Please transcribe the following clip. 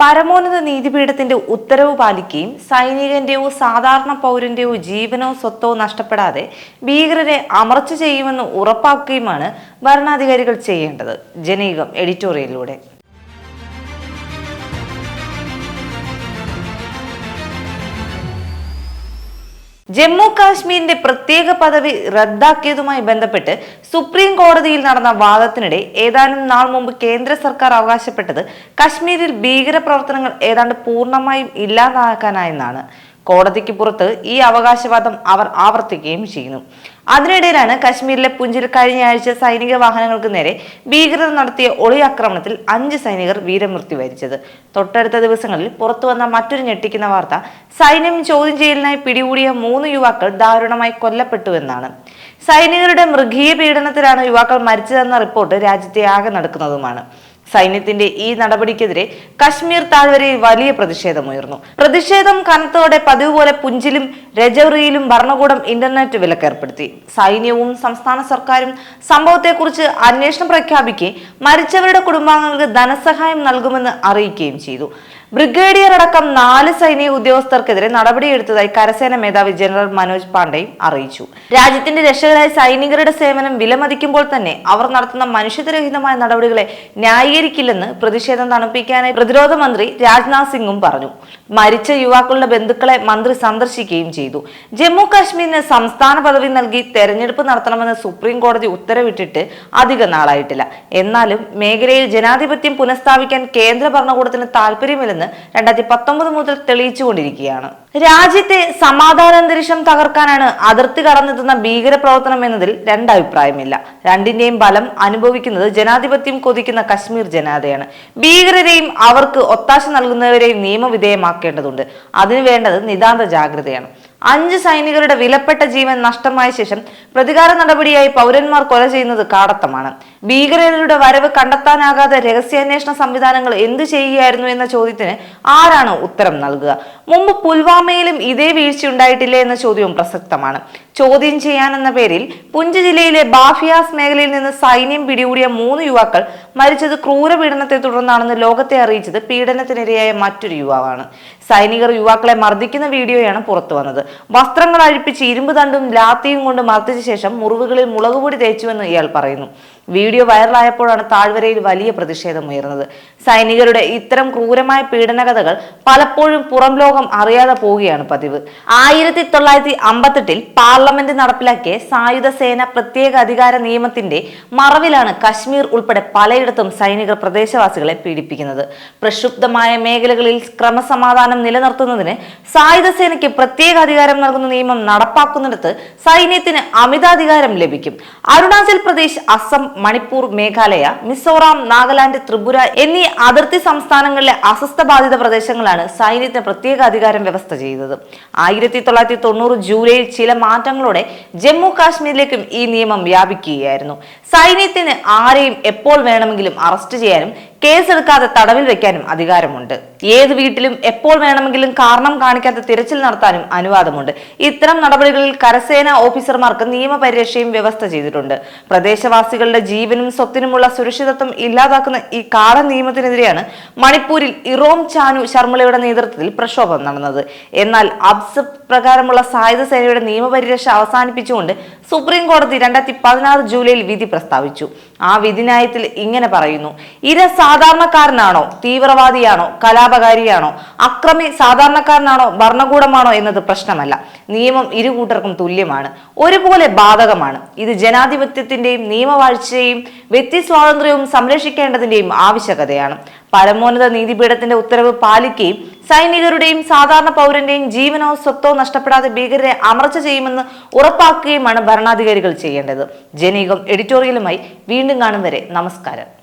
പരമോന്നത നീതിപീഠത്തിന്റെ ഉത്തരവ് പാലിക്കുകയും സൈനികന്റെയോ സാധാരണ പൗരന്റെയോ ജീവനോ സ്വത്തോ നഷ്ടപ്പെടാതെ ഭീകരരെ അമർച്ച ചെയ്യുമെന്ന് ഉറപ്പാക്കുകയുമാണ് ഭരണാധികാരികൾ ചെയ്യേണ്ടത്. ജനീകം എഡിറ്റോറിയലിലൂടെ. ജമ്മു കാശ്മീരിന്റെ പ്രത്യേക പദവി റദ്ദാക്കിയതുമായി ബന്ധപ്പെട്ട് സുപ്രീം കോടതിയിൽ നടന്ന വാദത്തിനിടെ ഏതാനും നാൾ മുമ്പ് കേന്ദ്ര സർക്കാർ അവകാശപ്പെട്ടത് കശ്മീരിൽ ഭീകരപ്രവർത്തനങ്ങൾ ഏതാണ്ട് പൂർണമായും ഇല്ലാതാക്കാനായെന്നാണ്. കോടതിക്ക് പുറത്ത് ഈ അവകാശവാദം അവർ ആവർത്തിക്കുകയും ചെയ്യുന്നു. അതിനിടയിലാണ് കശ്മീരിലെ പുഞ്ചിൽ കഴിഞ്ഞ ആഴ്ച സൈനിക വാഹനങ്ങൾക്ക് നേരെ ഭീകരർ നടത്തിയ ഒളിയാക്രമണത്തിൽ അഞ്ച് സൈനികർ വീരമൃത്യു വരിച്ചത്. തൊട്ടടുത്ത ദിവസങ്ങളിൽ പുറത്തു വന്ന മറ്റൊരു ഞെട്ടിക്കുന്ന വാർത്ത സൈന്യം ചോദ്യം ചെയ്യലിനായി പിടികൂടിയ മൂന്ന് യുവാക്കൾ ദാരുണമായി കൊല്ലപ്പെട്ടുവെന്നാണ് സൈനികരുടെ മൃഗീയ പീഡനത്തിലാണ് യുവാക്കൾ മരിച്ചതെന്ന റിപ്പോർട്ട് രാജ്യത്തെ ആകെ നടക്കുന്നതുമാണ്. സൈന്യത്തിന്റെ ഈ നടപടിക്കെതിരെ കശ്മീർ താഴ്വരയിൽ വലിയ പ്രതിഷേധമുയർന്നു. പ്രതിഷേധം കനത്തോടെ പതിവ് പോലെ പുഞ്ചിലും രജൌറിയിലും ഭരണകൂടം ഇന്റർനെറ്റ് വിലക്കേർപ്പെടുത്തി സൈന്യവും സംസ്ഥാന സർക്കാരും സംഭവത്തെക്കുറിച്ച് അന്വേഷണം പ്രഖ്യാപിക്കുകയും മരിച്ചവരുടെ കുടുംബാംഗങ്ങൾക്ക് ധനസഹായം നൽകുമെന്ന് അറിയിക്കുകയും ചെയ്തു. ബ്രിഗേഡിയർ അടക്കം നാല് സൈനിക ഉദ്യോഗസ്ഥർക്കെതിരെ നടപടിയെടുത്തതായി കരസേന മേധാവി ജനറൽ മനോജ് പാണ്ഡെയും അറിയിച്ചു. രാജ്യത്തിന്റെ രക്ഷകരായ സൈനികരുടെ സേവനം വിലമതിക്കുമ്പോൾ തന്നെ അവർ നടത്തുന്ന മനുഷ്യത്വരഹിതമായ നടപടികളെ ന്യായീകരിക്കില്ലെന്ന് പ്രതിഷേധം തണുപ്പിക്കാനായി പ്രതിരോധ മന്ത്രി രാജ്നാഥ് സിംഗും പറഞ്ഞു. മരിച്ച യുവാക്കളുടെ ബന്ധുക്കളെ മന്ത്രി സന്ദർശിക്കുകയും ചെയ്തു. ജമ്മു കാശ്മീരിന് സംസ്ഥാന പദവി നൽകി തെരഞ്ഞെടുപ്പ് നടത്തണമെന്ന് സുപ്രീം കോടതി ഉത്തരവിട്ടിട്ട് അധിക നാളായിട്ടില്ല. എന്നാലും മേഖലയിൽ ജനാധിപത്യം പുനഃസ്ഥാപിക്കാൻ കേന്ദ്ര ഭരണകൂടത്തിന് താല്പര്യമില്ലെന്ന് രണ്ടായിരത്തി പത്തൊമ്പത് മുതൽ തെളിയിച്ചുകൊണ്ടിരിക്കുകയാണ്. രാജ്യത്തെ സമാധാനാന്തരീക്ഷം തകർക്കാനാണ് അതിർത്തി കടന്നെത്തുന്ന ഭീകരപ്രവർത്തനം എന്നതിൽ രണ്ടഭിപ്രായമില്ല. രണ്ടിന്റെയും ബലം അനുഭവിക്കുന്നത് ജനാധിപത്യം കൊതിക്കുന്ന കശ്മീർ ജനതയാണ്. ഭീകരരെയും അവർക്ക് ഒത്താശ നൽകുന്നവരെയും നിയമവിധേയമാക്കേണ്ടതുണ്ട്. അതിനു വേണ്ടത് നിതാന്ത ജാഗ്രതയാണ്. അഞ്ച് സൈനികരുടെ വിലപ്പെട്ട ജീവൻ നഷ്ടമായ ശേഷം പ്രതികാര നടപടിയായി പൗരന്മാർ കൊല ചെയ്യുന്നത് കാടത്തമാണ്. ഭീകരരുടെ വരവ് കണ്ടെത്താനാകാതെ രഹസ്യാന്വേഷണ സംവിധാനങ്ങൾ എന്തു ചെയ്യുകയായിരുന്നു എന്ന ചോദ്യത്തിന് ആരാണ് ഉത്തരം നൽകുക? മുമ്പ് പുൽവാമയിലും ഇതേ വീഴ്ച ഉണ്ടായിട്ടില്ലേ എന്ന ചോദ്യവും പ്രസക്തമാണ്. ചോദ്യം ചെയ്യാനെന്ന പേരിൽ പുഞ്ച് ജില്ലയിലെ ബാഫിയാസ് മേഖലയിൽ നിന്ന് സൈന്യം പിടികൂടിയ മൂന്ന് യുവാക്കൾ മരിച്ചത് ക്രൂരപീഡനത്തെ തുടർന്നാണെന്ന് ലോകത്തെ അറിയിച്ചത് പീഡനത്തിനിരയായ മറ്റൊരു യുവാവാണ്. സൈനികർ യുവാക്കളെ മർദ്ദിക്കുന്ന വീഡിയോയാണ് പുറത്തു വന്നത്. വസ്ത്രങ്ങൾ അഴിപ്പിച്ച് ഇരുമ്പ് തണ്ടും ലാത്തിയും കൊണ്ട് മർദ്ദിച്ച ശേഷം മുറിവുകളിൽ മുളകുപൊടി തേച്ചുവെന്ന് ഇയാൾ പറയുന്നു. വീഡിയോ വൈറലായപ്പോഴാണ് താഴ്വരയിൽ വലിയ പ്രതിഷേധം ഉയർന്നത്. സൈനികരുടെ ഇത്തരം ക്രൂരമായ പീഡനകഥകൾ പലപ്പോഴും പുറം ലോകം അറിയാതെ പോവുകയാണ് പതിവ്. ആയിരത്തി തൊള്ളായിരത്തി അമ്പത്തെട്ടിൽ പാർലമെന്റ് നടപ്പിലാക്കിയ സായുധ സേന പ്രത്യേക അധികാര നിയമത്തിന്റെ മറവിലാണ് കശ്മീർ ഉൾപ്പെടെ പലയിടത്തും സൈനികർ പ്രദേശവാസികളെ പീഡിപ്പിക്കുന്നത്. പ്രക്ഷുബ്ധമായ മേഖലകളിൽ ക്രമസമാധാനം നിലനിർത്തുന്നതിന് സായുധ സേനയ്ക്ക് പ്രത്യേക അധികാരം നൽകുന്ന നിയമം നടപ്പാക്കുന്നിടത്ത് സൈന്യത്തിന് അമിതാധികാരം ലഭിക്കും. അരുണാചൽ പ്രദേശ് അസം മണിപ്പൂർ മേഘാലയ മിസോറാം നാഗാലാന്റ് ത്രിപുര എന്നീ അതിർത്തി സംസ്ഥാനങ്ങളിലെ അസ്വസ്ഥ ബാധിത പ്രദേശങ്ങളാണ് സൈന്യത്തിന് പ്രത്യേക അധികാരം വ്യവസ്ഥ ചെയ്തത് ആയിരത്തി തൊള്ളായിരത്തി തൊണ്ണൂറ് ജൂലൈയിൽ ചില മാറ്റങ്ങളോടെ ജമ്മു കാശ്മീരിലേക്കും ഈ നിയമം വ്യാപിക്കുകയായിരുന്നു. സൈന്യത്തിന് ആരെയും എപ്പോൾ വേണമെങ്കിലും അറസ്റ്റ് ചെയ്യാനും കേസെടുക്കാതെ തടവിൽ വെക്കാനും അധികാരമുണ്ട്. ഏത് വീട്ടിലും എപ്പോൾ വേണമെങ്കിലും കാരണം കാണിക്കാത്ത തിരച്ചിൽ നടത്താനും അനുവാദമുണ്ട്. ഇത്തരം നടപടികളിൽ കരസേന ഓഫീസർമാർക്ക് നിയമപരിരക്ഷയും വ്യവസ്ഥ ചെയ്തിട്ടുണ്ട്. പ്രദേശവാസികളുടെ ജീവനും സ്വത്തിനുമുള്ള സുരക്ഷിതത്വം ഇല്ലാതാക്കുന്ന ഈ കാട നിയമത്തിനെതിരെയാണ് മണിപ്പൂരിൽ ഇറോം ചാനു ശർമ്മളയുടെ നേതൃത്വത്തിൽ പ്രക്ഷോഭം നടന്നത്. എന്നാൽ അബ്സ് പ്രകാരമുള്ള സായുധ സേനയുടെ നിയമപരിരക്ഷ അവസാനിപ്പിച്ചുകൊണ്ട് സുപ്രീം കോടതി രണ്ടായിരത്തി പതിനാറ് ജൂലൈയിൽ വിധി പ്രസ്താവിച്ചു. ആ വിധിന്യായത്തിൽ ഇങ്ങനെ പറയുന്നു. ഇര സാധാരണക്കാരനാണോ തീവ്രവാദിയാണോ കലാപകാരിയാണോ അക്രമി സാധാരണക്കാരനാണോ ഭരണകൂടമാണോ എന്നത് പ്രശ്നമല്ല. നിയമം ഇരുകൂട്ടർക്കും തുല്യമാണ്. ഒരുപോലെ ബാധകമാണ്. ഇത് ജനാധിപത്യത്തിന്റെയും നിയമവാഴ്ചയും വ്യക്തി സ്വാതന്ത്ര്യവും സംരക്ഷിക്കേണ്ടതിന്റെയും ആവശ്യകതയാണ്. പരമോന്നത നീതിപീഠത്തിന്റെ ഉത്തരവ് പാലിക്കുകയും സൈനികരുടെയും സാധാരണ പൗരന്റെയും ജീവനോ സ്വത്തോ നഷ്ടപ്പെടാതെ ഭീകരരെ അമർച്ച ചെയ്യുമെന്ന് ഉറപ്പാക്കുകയുമാണ് ഭരണാധികാരികൾ ചെയ്യേണ്ടത്. ജനീകം എഡിറ്റോറിയലുമായി വീണ്ടും കാണും വരെ. നമസ്കാരം.